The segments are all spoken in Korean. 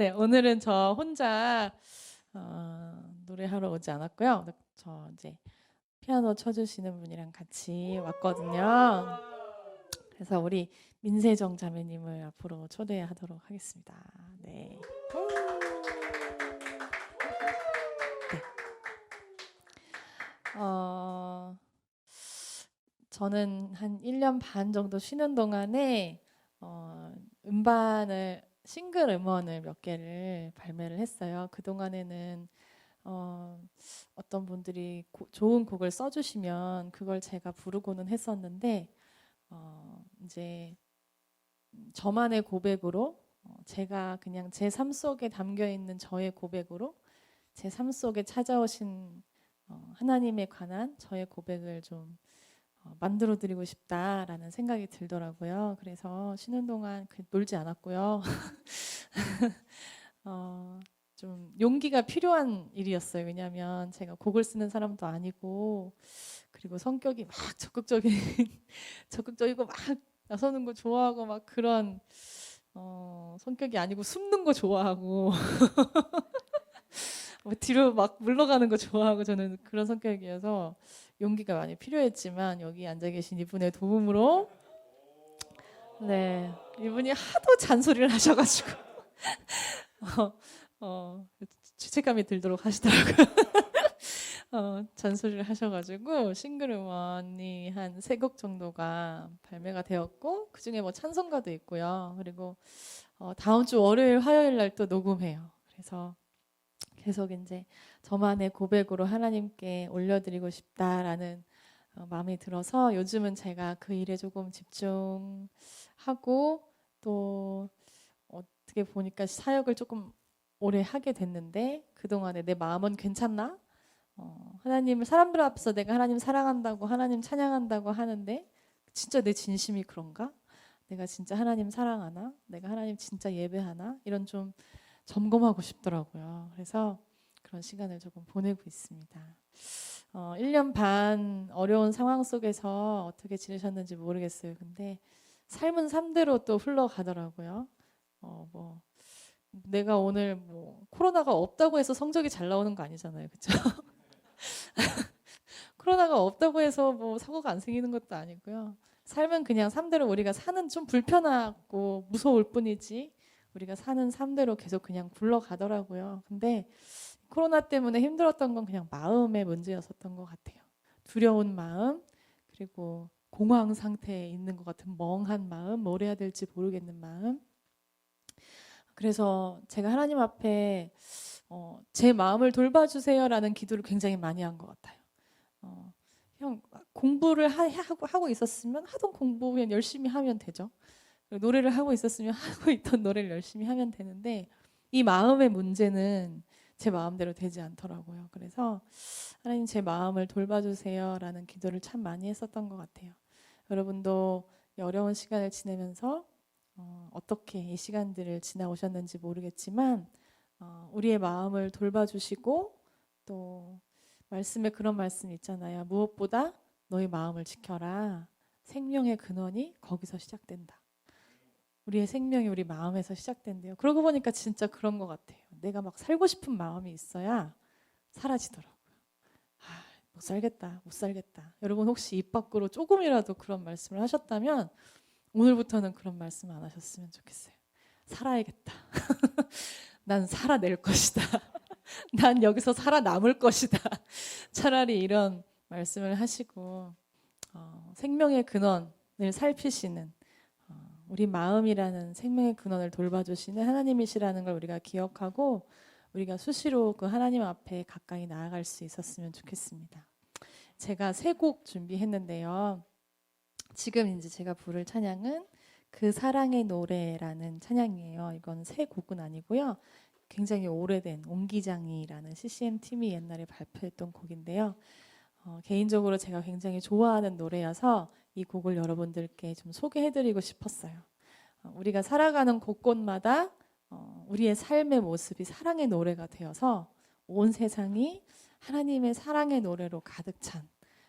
네, 오늘은 저 혼자 어, 노래하러 오지 않았고요. 저 이제 피아노 쳐주시는 분이랑 같이 왔거든요. 그래서 우리 민세정 자매님을 앞으로 초대하도록 하겠습니다. 네. 네. 어, 저는 한 1년 반 정도 쉬는 동안에 어, 음반을 싱글 음원을 몇 개를 발매를 했어요. 그 동안에는 어, 어떤 분들이 고- 좋은 곡을 써주시면 그걸 제가 부르고는 했었는데 어, 이제 저만의 고백으로 어, 제가 그냥 제 삶 속에 담겨 있는 저의 고백으로 제 삶 속에 찾아오신 어, 하나님에 관한 저의 고백을 좀 어, 만들어 드리고 싶다라는 생각이 들더라고요. 그래서 쉬는 동안 그 놀지 않았고요. 어, 좀 용기가 필요한 일이었어요. 왜냐하면 제가 곡을 쓰는 사람도 아니고 그리고 성격이 막 적극적인 적극적이고 막 나서는 거 좋아하고 막 그런 어, 성격이 아니고 숨는 거 좋아하고 뭐 뒤로 막 물러가는 거 좋아하고 저는 그런 성격이어서 용기가 많이 필요했지만 여기 앉아 계신 이분의 도움으로 네 이분이 하도 잔소리를 하셔가지고 어, 어, 죄책감이 들도록 하시더라고요. 어, 잔소리를 하셔가지고 싱글 음원이 한 세 곡 정도가 발매가 되었고 그 중에 뭐 찬송가도 있고요. 그리고 어, 다음 주 월요일 화요일 날 또 녹음해요. 그래서 계속 이제 저만의 고백으로 하나님께 올려드리고 싶다라는 어, 마음이 들어서 요즘은 제가 그 일에 조금 집중하고 또 어떻게 보니까 사역을 조금 오래 하게 됐는데 그동안에 내 마음은 괜찮나? 어, 하나님을 사람들 앞에서 내가 하나님 사랑한다고 하나님 찬양한다고 하는데 진짜 내 진심이 그런가? 내가 진짜 하나님 사랑하나? 내가 하나님 진짜 예배하나? 이런 좀 점검하고 싶더라고요. 그래서 그런 시간을 조금 보내고 있습니다. 어, 1년 반 어려운 상황 속에서 어떻게 지내셨는지 모르겠어요. 근데 삶은 삶대로 또 흘러가더라고요. 어, 뭐 내가 오늘 뭐 코로나가 없다고 해서 성적이 잘 나오는 거 아니잖아요. 그렇죠? 코로나가 없다고 해서 뭐 사고가 안 생기는 것도 아니고요. 삶은 그냥 삶대로 우리가 사는 좀 불편하고 무서울 뿐이지 우리가 사는 삶대로 계속 그냥 굴러가더라고요. 근데 코로나 때문에 힘들었던 건 그냥 마음의 문제였었던 것 같아요. 두려운 마음 그리고 공황 상태에 있는 것 같은 멍한 마음, 뭘 해야 될지 모르겠는 마음. 그래서 제가 하나님 앞에 어, 제 마음을 돌봐주세요라는 기도를 굉장히 많이 한 것 같아요. 어, 그냥 공부를 하, 하고, 하고 있었으면 하던 공부 그냥 열심히 하면 되죠. 노래를 하고 있었으면 하고 있던 노래를 열심히 하면 되는데 이 마음의 문제는 제 마음대로 되지 않더라고요. 그래서 하나님 제 마음을 돌봐주세요라는 기도를 참 많이 했었던 것 같아요. 여러분도 이 어려운 시간을 지내면서 어, 어떻게 이 시간들을 지나오셨는지 모르겠지만 어, 우리의 마음을 돌봐주시고 또 말씀에 그런 말씀 있잖아요. 무엇보다 너희 마음을 지켜라. 생명의 근원이 거기서 시작된다. 우리의 생명이 우리 마음에서 시작된대요. 그러고 보니까 진짜 그런 것 같아요. 내가 막 살고 싶은 마음이 있어야 사라지더라고요. 아, 못 살겠다, 못 살겠다. 여러분 혹시 입 밖으로 조금이라도 그런 말씀을 하셨다면 오늘부터는 그런 말씀 안 하셨으면 좋겠어요. 살아야겠다. 난 살아낼 것이다. 난 여기서 살아남을 것이다. 차라리 이런 말씀을 하시고 어, 생명의 근원을 살피시는 어, 우리 마음이라는 생명의 근원을 돌봐주시는 하나님이시라는 걸 우리가 기억하고 우리가 수시로 그 하나님 앞에 가까이 나아갈 수 있었으면 좋겠습니다. 제가 세 곡 준비했는데요. 지금 이제 제가 부를 찬양은 그 사랑의 노래라는 찬양이에요. 이건 새 곡은 아니고요. 굉장히 오래된 옹기장이라는 CCM 팀이 옛날에 발표했던 곡인데요. 어, 개인적으로 제가 굉장히 좋아하는 노래여서 이 곡을 여러분들께 좀 소개해드리고 싶었어요. 어, 우리가 살아가는 곳곳마다 어, 우리의 삶의 모습이 사랑의 노래가 되어서 온 세상이 하나님의 사랑의 노래로 가득 찬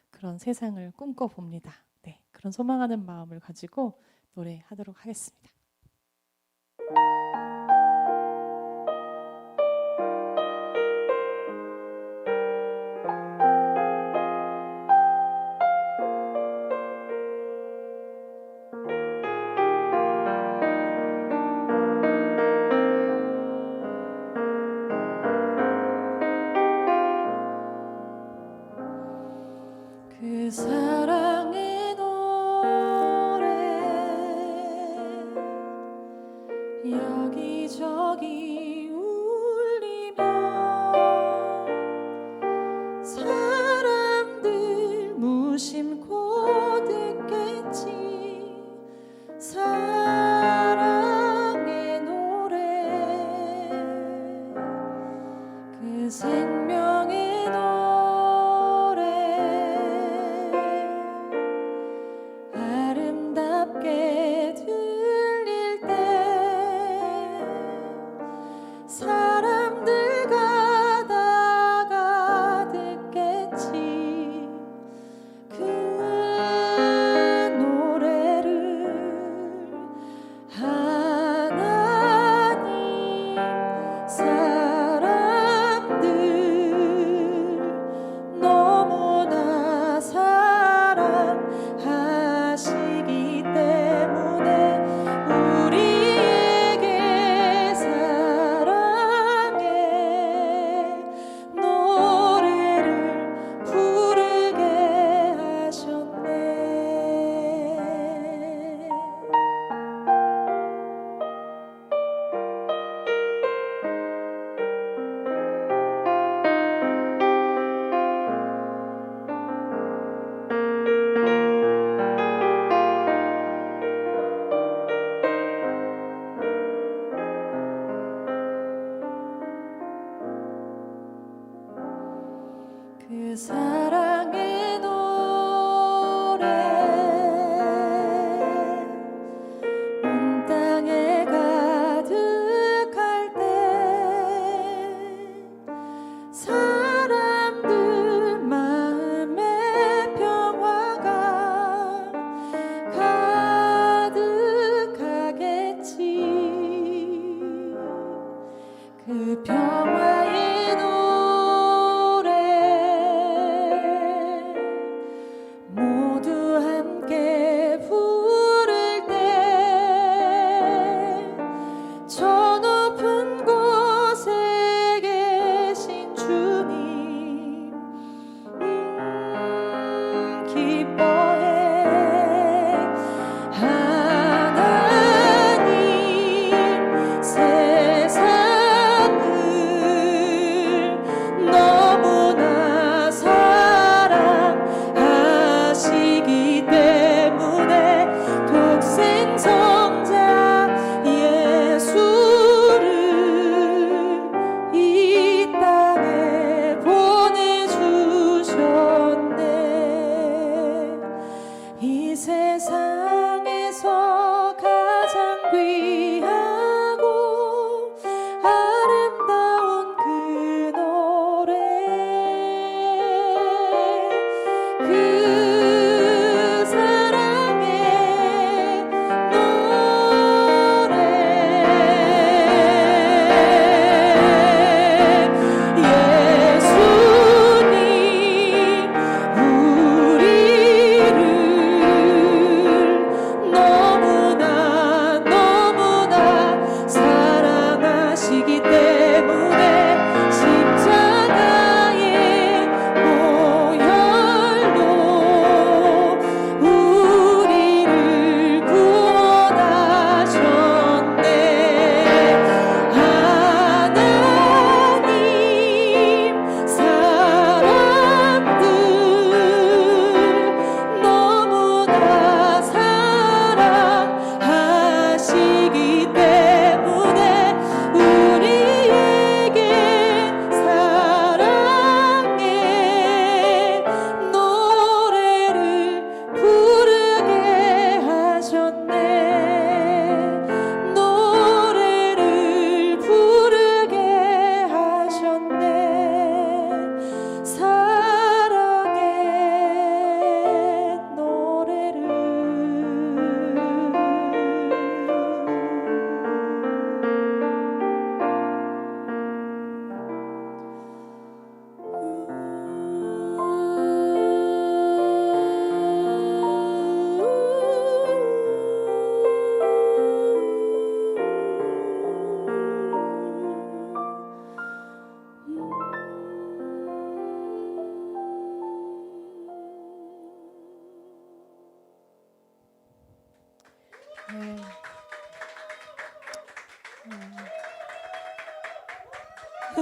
그런 세상을 꿈꿔봅니다. 네, 그런 소망하는 마음을 가지고 노래하도록 하겠습니다. 사람